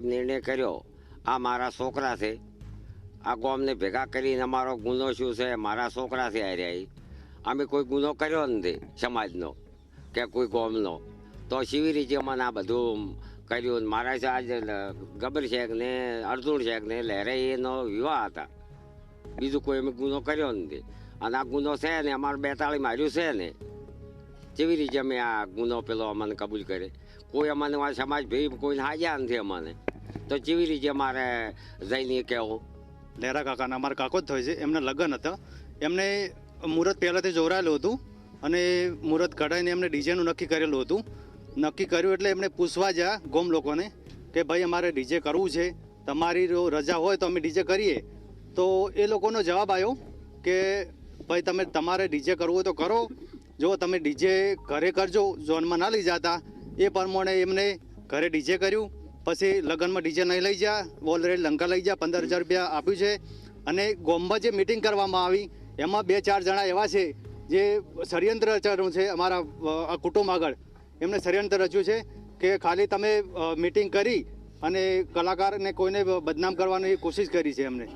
નિર્ણય કર્યો, આ મારા છોકરા છે. આ ગોમને ભેગા કરીને અમારો ગુનો શું છે? મારા છોકરા છે હાર્યા. અમે કોઈ ગુનો કર્યો નથી સમાજનો કે કોઈ ગોમનો. તો શિવી રીતે મને આ બધું કર્યું મારા છે આજ ગબર શેખ ને અર્જુન શેખ ને લહેરાઈ એનો વિવાહ હતા. બીજું કોઈ અમે ગુનો કર્યો નથી. અને આ ગુનો છે ને, અમારે બેતાળી માર્યું છે ને, જેવી રીતે અમે આ ગુનો પેલો અમને કબૂલ કરે કોઈ અમને સમાજ ભાઈ કોઈને હાજ્યા નથી અમને. તો જેવી રીતે અમારે જઈને કહેવું. લહેરા કાકાના, અમારા કાકો જ થાય છે. એમના લગ્ન હતા. એમને મુહૂર્ત પહેલાંથી જોરાયેલું હતું અને મુહૂર્ત કઢાઈને એમને ડીજેનું નક્કી કરેલું હતું. નક્કી કર્યું એટલે એમને પૂછવા જ્યાં ગોમ લોકોને કે ભાઈ, અમારે ડીજે કરવું છે. તમારી જો રજા હોય તો અમે ડીજે કરીએ. તો એ લોકોનો જવાબ આવ્યો કે, ભાઈ, તમે તમારે ડીજે કરવું હોય તો કરો. જો તમે ડીજે ઘરે કરજો, ઝોનમાં ના લઈ જતા. એ પ્રમાણે એમને ઘરે ડીજે કર્યું. પછી લગ્નમાં ડીજે નહીં લઈ જા, ઓલરેડી લંકા લઈ જા, પંદર હજાર રૂપિયા આપ્યું છે. અને ગોમમાં જે મિટિંગ કરવામાં આવી, એમાં બે ચાર જણા એવા છે, જે ષડયંત્ર રચાયું છે અમારા કુટુંબ આગળ. એમને ષડયંત્ર રચ્યું છે કે ખાલી તમે મિટિંગ કરી અને કલાકારને કોઈને બદનામ કરવાની કોશિશ કરી છે એમને.